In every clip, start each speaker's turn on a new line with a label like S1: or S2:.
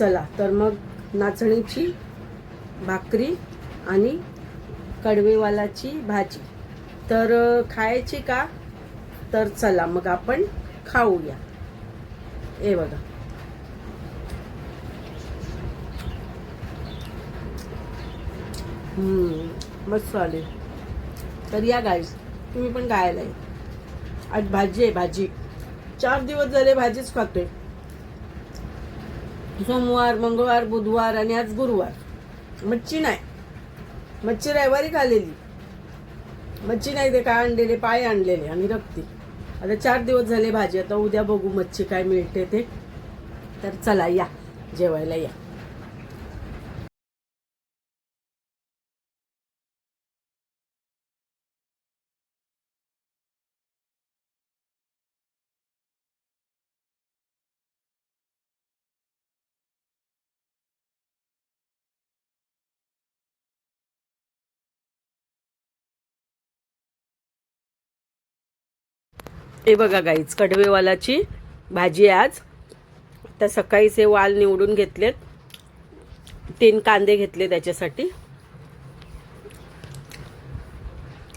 S1: चला तर मग नाचणीची भाकरी आणि कडवेवालाची भाजी. तर खायची का? तर चला मग आपण खाऊया. हे बघा. मस्त आले. तर या गाईस तुम्ही पण गायला या. आज भाजी आहे भाजी. चार दिवस झाले भाजीच खातोय. सोमवार मंगळवार बुधवार आणि आज गुरुवार. मच्छी नाही. मच्छी रविवारी खालेली मच्छी नाही ते काय आणलेले? पाय आणलेले आणि रक्ती. आता चार दिवस झाले भाजी. आता उद्या बघू मच्छी काय मिळते ते. तर चला या जेवायला या. हे बघा गाईच कडवेवालाची भाजी आज. आता सकाळीच हे वाल निवडून घेतलेत. तीन कांदे घेतले त्याच्यासाठी.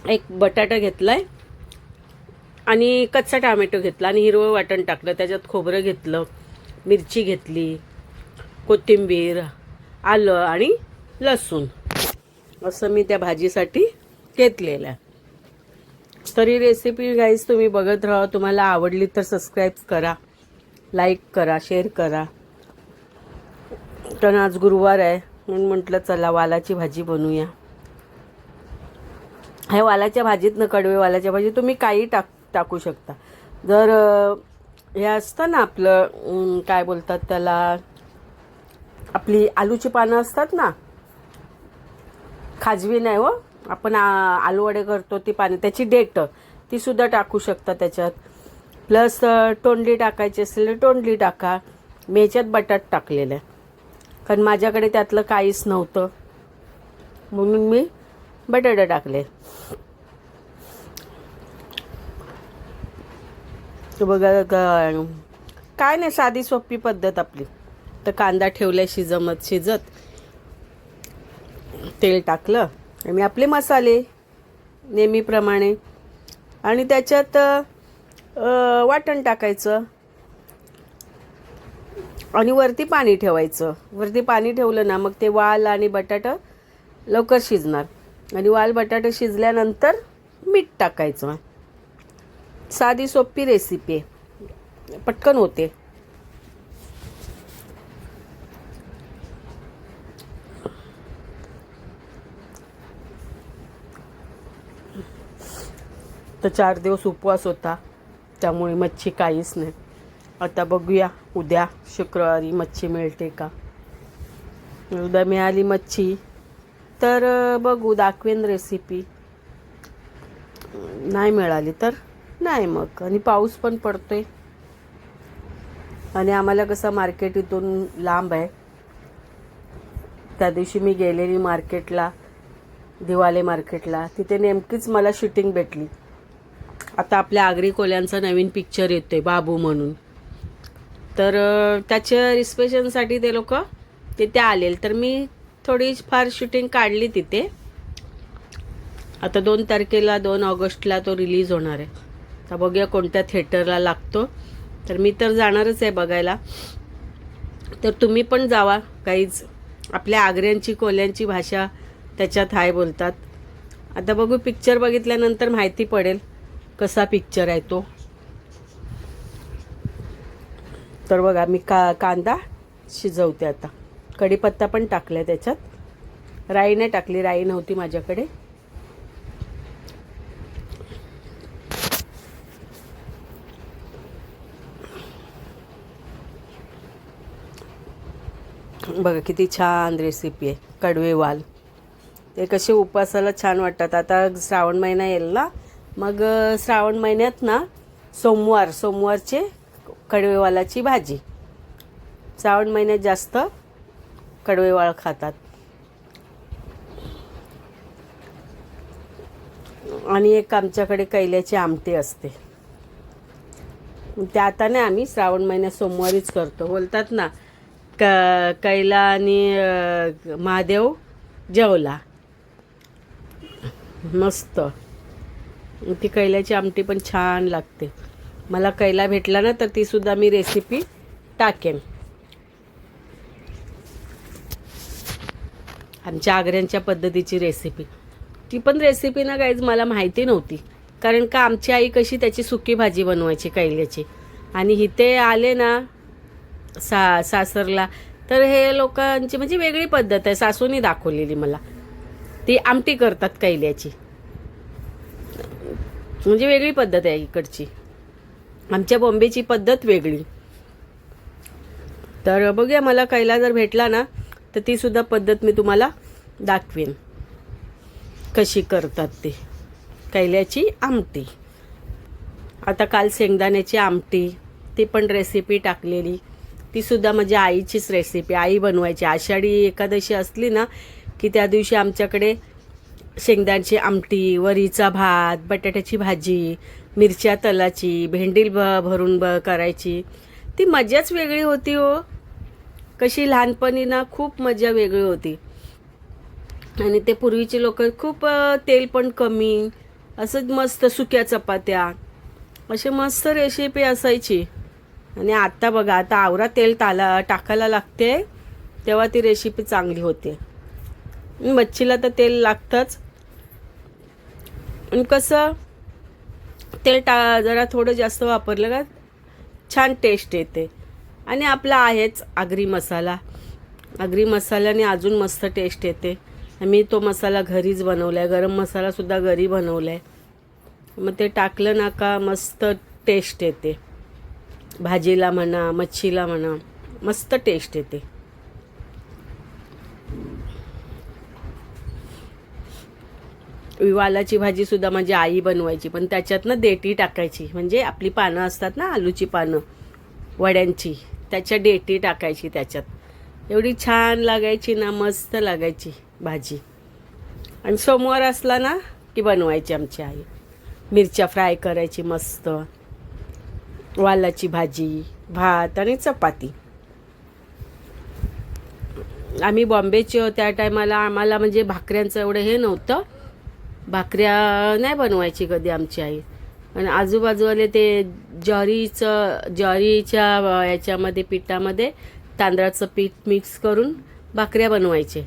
S1: एक बटाटा घेतलाय. आणि कच्चा टामॅटो घेतला आणि हिरवं वाटण टाकलं. त्याच्यात खोबरं घेतलं मिरची घेतली कोथिंबीर आलं आणि लसूण. असं मी त्या भाजीसाठी घेतलेलं आहे. तरी रेसिपी गाईज तुम्ही बघत राहा. तुम्हाला आवडली तर सबस्क्राईब करा लाईक करा शेअर करा. पण आज गुरुवार आहे म्हणून म्हटलं चला वालाची भाजी बनवूया. ह्या वालाच्या भाजीत न कडवे वालाच्या भाजी तुम्ही काही टाक टाकू शकता. जर हे असतं ना आपलं काय बोलतात त्याला आपली आलूची पानं असतात ना खाजवी नाही हो आपण आ- आलूवडे करतो ती पाणी त्याची डेट ती सुद्धा टाकू शकता त्याच्यात. प्लस तोंडली टाकायची असेल तर तोंडली टाका. मी याच्यात बटाट टाकलेलं आहे. कारण माझ्याकडे त्यातलं काहीच नव्हतं. म्हणून मी बटाटे टाकले. बघा ग- काय नाही साधी सोपी पद्धत आपली. तर कांदा ठेवलाय शिजमत शिजत. तेल टाकलं. आणि आपले मसाले नेहमीप्रमाणे. आणि त्याच्यात वाटण टाकायचं. आणि वरती पाणी ठेवायचं. वरती पाणी ठेवलं ना मग ते वाल आणि बटाटा लवकर शिजणार. आणि वाल बटाटा शिजल्यानंतर मीठ टाकायचं. साधी सोपी रेसिपी आहे. पटकन होते. तर चार दिवस उपवास होता. त्यामुळे मच्छी काहीच नाही. आता बघूया उद्या शुक्रवारी मच्छी मिळते का? उद्या मिळाली मच्छी. तर बघू दाखवेन रेसिपी नाही मिळाली तर? नाही मग. आणि पाऊस पण पडतोय. आणि आम्हाला कसं मार्केट इथून लांब आहे. त्या दिवशी मी गेलेली मार्केटला दिवाले मार्केटला तिथे नेमकीच मला शूटिंग भेटली. आता आपल्या आगरी कोल्यांचा नवीन पिक्चर येतोय बाबू म्हणून. तर त्याच्या रिस्पेशनसाठी ते लोक तिथे आलेल. तर मी थोडी फार शूटिंग काढली तिथे. आता दोन तारखेला दोन ऑगस्टला तो रिलीज होणार आहे. तर बघूया कोणत्या थिएटरला लागतो. तर मी तर जाणारच आहे बघायला. तर तुम्ही पण जावा काहीच आपल्या आग्र्यांची कोल्यांची भाषा त्याच्यात हाय बोलतात. आता बघू पिक्चर बघितल्यानंतर माहिती पडेल. कसा पिक्चर आहे तो? तर बघा मी का कांदा शिजवते आता. कढीपत्ता पण टाकलाय त्याच्यात. राई नाही टाकली राई नव्हती माझ्याकडे. बघा किती छान रेसिपी आहे कडवे वाल. ते कसे उपवासाला छान वाटतात. आता श्रावण महिना येईल ना मग श्रावण महिन्यात ना सोमवार सोमवारचे कडवेवालाची भाजी. श्रावण महिन्यात जास्त कडवेवाळ खातात. आणि एक आमच्याकडे कैल्याची आमटी असते. ते आता नाही आम्ही श्रावण महिन्यात सोमवारीच करतो. बोलतात ना क कैला आणि महादेव जेवला. मस्त. ती कैल्याची आमटी पण छान लागते. मला कैला भेटला ना तर तीसुद्धा मी रेसिपी टाकेन. आमच्या आग्र्यांच्या पद्धतीची रेसिपी ती पण रेसिपी ना काहीच मला माहिती नव्हती. कारण का आमची आई कशी त्याची सुकी भाजी बनवायची कैल्याची. आणि इथे आले ना सा सासरला तर हे लोकांची म्हणजे वेगळी पद्धत आहे. सासूनी दाखवलेली मला. ती आमटी करतात कैल्याची. म्हणजे वेगळी पद्धत आहे इकडची. आमच्या बॉम्बेची पद्धत वेगळी. तर बघूया मला कैला जर भेटला ना तर ती सुद्धा पद्धत मी तुम्हाला दाखवेन. कशी करतात ते. कैल्याची आमटी. आता काल शेंगदाण्याची आमटी ती पण रेसिपी टाकलेली. ती सुद्धा माझ्या आईचीच रेसिपी आई बनवायची. आषाढी एकादशी असली ना की त्या दिवशी आमच्याकडे शेंगदाण्याची आमटी वरीचा भात बटाट्याची भाजी मिरच्या तलाची भेंडी भ भरून ब करायची. ती मजाच वेगळी होती हो. कशी लहानपणी ना खूप मजा वेगळी होती. आणि ते पूर्वीचे लोक खूप तेल पण कमी असं मस्त सुक्या चपात्या असे मस्त रेसिपी असायची. आणि आत्ता बघा आता आवरा तेल ताला टाकायला लागते तेव्हा ती रेसिपी चांगली होते. मच्छीला तर तेल लागतंच. आणि कसं तेल टा जरा थोडं जास्त वापरलं का छान टेस्ट येते. आणि आपला आहेच आगरी मसाला. आगरी मसाल्याने अजून मस्त टेस्ट येते. मी तो मसाला घरीच बनवला आहे गरम मसालासुद्धा घरी बनवला आहे मग ते टाकलं ना का मस्त टेस्ट येते. भाजीला म्हणा मच्छीला म्हणा मस्त टेस्ट येते. वालाची भाजी सुद्धा माझी आई बनवायची पण त्याच्यात ना देठी टाकायची. म्हणजे आपली पानं असतात ना आलूची पानं वड्यांची त्याच्या देठी टाकायची त्याच्यात. एवढी छान लागायची ना मस्त लागायची भाजी. आणि सोमवार असला ना की बनवायची आमची आई. मिरच्या फ्राय करायची मस्त. वालाची भाजी भात आणि चपाती. आम्ही बॉम्बेचे त्या टायमाला आम्हाला म्हणजे भाकऱ्यांचं एवढं हे नव्हतं. भाकऱ्या नाही बनवायची कधी आमची आई. आणि आजूबाजूवाले ते ज्वारीचं ज्वारीच्या याच्यामध्ये पिठामध्ये तांदळाचं पीठ मिक्स करून भाकऱ्या बनवायचे.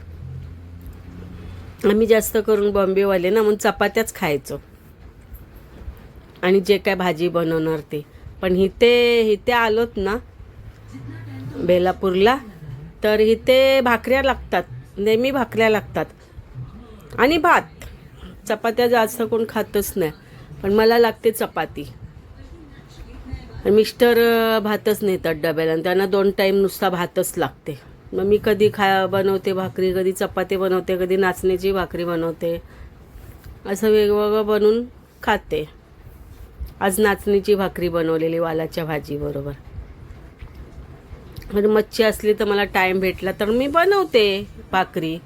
S1: आम्ही जास्त करून बॉम्बेवाले ना म्हणून चपात्याच खायचो. आणि जे काय भाजी बनवणार ते. पण इथे इथे आलोत ना बेलापूरला तर इथे भाकऱ्या लागतात. नेहमी भाकऱ्या लागतात. आणि भात. चपात्या जास्त कोण खातच नाही. पण मला लागते चपाती. मिस्टर भातच नेतात डब्याला आणि त्यांना दोन टाईम नुसता भातच लागते. मग मी कधी खा बनवते भाकरी कधी चपाती बनवते कधी नाचण्याची भाकरी बनवते. असं वेगवेगळं बनवून खाते. आज नाचणीची भाकरी बनवलेली वालाच्या भाजीबरोबर म्हणजे मच्छी असली तर मला टाईम भेटला तर मी बनवते भाकरी.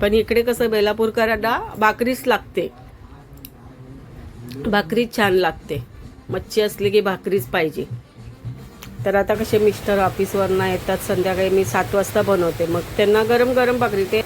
S1: पण इकडे कसं बेलापूरकरांना भाकरीच लागते. भाकरीच छान लागते. मच्छी असली की भाकरीच पाहिजे. तर आता कसे मिस्टर ऑफिसवरनं येतात संध्याकाळी मी सात वाजता बनवते. मग त्यांना गरम गरम भाकरी ते